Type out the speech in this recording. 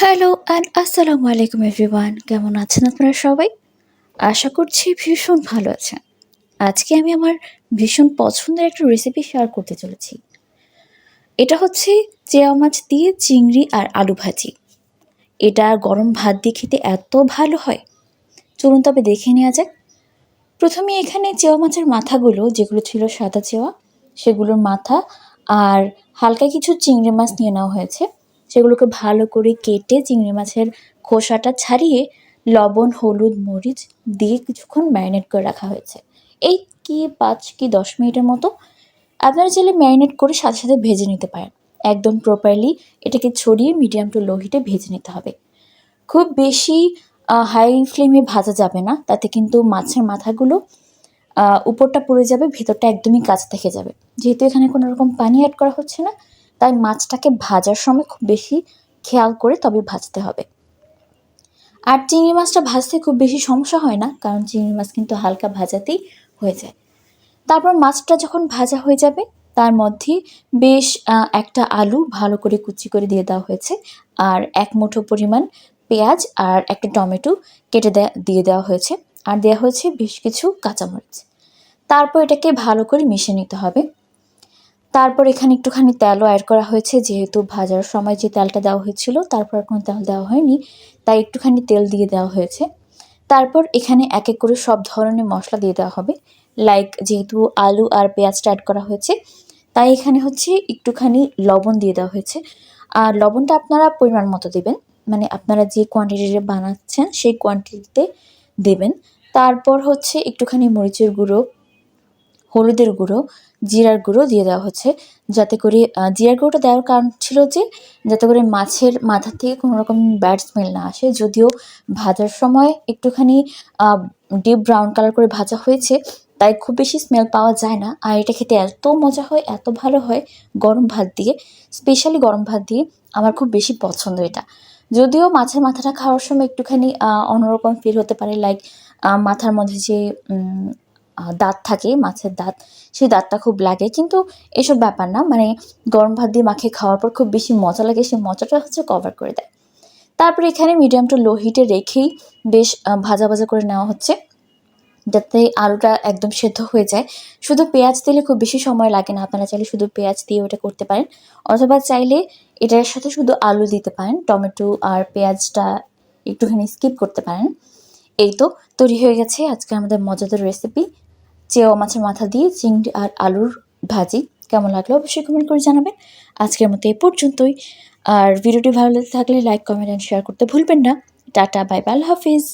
Hello and আসসালামু আলাইকুম everyone কেমন আছেন আপনারা সবাই? আশা করছি ভীষণ ভালো আছেন। আজকে আমি আমার ভীষণ পছন্দের একটা রেসিপি শেয়ার করতে চলেছি। এটা হচ্ছে চেয়া মাছ দিয়ে চিংড়ি আর আলু ভাজি। এটা গরম ভাত দিয়ে খেতে এত ভালো হয়। চলুন তবে দেখে নেওয়া যাক। প্রথমে এখানে চেওয়া মাছের মাথাগুলো, যেগুলো ছিল সাদা চেওয়া, সেগুলোর মাথা আর হালকা কিছু চিংড়ি মাছ নিয়ে নেওয়া হয়েছে। সেগুলোকে ভালো করে কেটে চিংড়ি মাছের খোসাটা ছাড়িয়ে লবণ, হলুদ, মরিচ দিয়ে কিছুক্ষণ ম্যারিনেট করে রাখা হয়েছে। এই কি পাঁচ কি দশ মিনিটের মতো আপনারা চাইলে ম্যারিনেট করে সাথে সাথে ভেজে নিতে পারেন। একদম প্রপারলি এটাকে ছড়িয়ে মিডিয়াম টু লো হিটে ভেজে নিতে হবে। খুব বেশি হাই ফ্লেমে ভাজা যাবে না, তাতে কিন্তু মাছের মাথাগুলো উপরটা পড়ে যাবে, ভেতরটা একদমই কাঁচা থেকে যাবে। যেহেতু এখানে কোনো রকম পানি অ্যাড করা হচ্ছে না তাই মাছটাকে ভাজার সময় খুব বেশি খেয়াল করে তবে ভাজতে হবে। আর চিংড়ি মাছটা ভাজতে খুব বেশি সমস্যা হয় না, কারণ চিংড়ি মাছ কিন্তু হালকা ভাজাতেই হয়ে যায়। তারপর মাছটা যখন ভাজা হয়ে যাবে, তার মধ্যে বেশ একটা আলু ভালো করে কুচি করে দিয়ে দেওয়া হয়েছে, আর এক মুঠো পরিমাণ পেঁয়াজ আর একটা টমেটো কেটে দেয়া দেওয়া হয়েছে, আর দেওয়া হয়েছে বেশ কিছু কাঁচামরিচ। তারপর এটাকে ভালো করে মিশিয়ে নিতে হবে। তারপর এখানে একটুখানি তেলও অ্যাড করা হয়েছে, যেহেতু ভাজার সময় যে তেলটা দেওয়া হয়েছিল, তারপর কোনো তেল দেওয়া হয়নি, তাই একটুখানি তেল দিয়ে দেওয়া হয়েছে। তারপর এখানে এক এক করে সব ধরনের মশলা দিয়ে দেওয়া হবে লাইক যেহেতু আলু আর পেঁয়াজটা অ্যাড করা হয়েছে, তাই এখানে হচ্ছে একটুখানি লবণ দিয়ে দেওয়া হয়েছে। আর লবণটা আপনারা পরিমাণ মতো দেবেন মানে আপনারা যে কোয়ান্টিটিতে বানাচ্ছেন, সেই কোয়ান্টিটিতে দেবেন। তারপর হচ্ছে একটুখানি মরিচের গুঁড়ো হলুদের গুঁড়ো, জিরার গুঁড়ো দিয়ে দেওয়া হচ্ছে। যাতে করে জিরার গুঁড়োটা দেওয়ার কারণ ছিল যে, যাতে করে মাছের মাথার থেকে কোনো রকম ব্যাড স্মেল না আসে। যদিও ভাজার সময় একটুখানি ডিপ ব্রাউন কালার করে ভাজা হয়েছে, তাই খুব বেশি স্মেল পাওয়া যায় না। আর এটা খেতে এত মজা হয়, এত ভালো হয় গরম ভাত দিয়ে, স্পেশালি গরম ভাত দিয়ে, আমার খুব বেশি পছন্দ এটা। যদিও মাছের মাথাটা খাওয়ার সময় একটুখানি অন্যরকম ফিল হতে পারে লাইক মাথার মধ্যে যে দাঁত থাকে, মাছের দাঁত। সেই দাঁতটা খুব লাগে। কিন্তু এসব ব্যাপার না মানে গরম ভাত দিয়ে মাখিয়ে খাওয়ার পর খুব বেশি মজা লাগে। সেই মজাটা হচ্ছে কভার করে দেয়। তারপরে এখানে মিডিয়াম টু লো হিটে রেখেই বেশ ভাজা ভাজা করে নেওয়া হচ্ছে। যাতে আলুটা একদম সেদ্ধ হয়ে যায়। শুধু পেঁয়াজ দিলে খুব বেশি সময় লাগে না। আপনারা চাইলে শুধু পেঁয়াজ দিয়ে ওটা করতে পারেন। অথবা চাইলে এটার সাথে শুধু আলু দিতে পারেন। টমেটো আর পেঁয়াজটা একটুখানি স্কিপ করতে পারেন। এই তো, তৈরি হয়ে গেছে আজকে আমাদের মজাদার রেসিপি চেওয়া মাছের মাথা দিয়ে চিংড়ি আর আলুর ভাজি কেমন লাগল অবশ্যই কমেন্ট করে জানাবেন। আজকের মতো এ পর্যন্তই। আর ভিডিওটি ভালো লেগে থাকলে লাইক কমেন্ট অ্যান্ড শেয়ার করতে ভুলবেন না। টাটা বাই বাই আল্লাহ হাফিজ।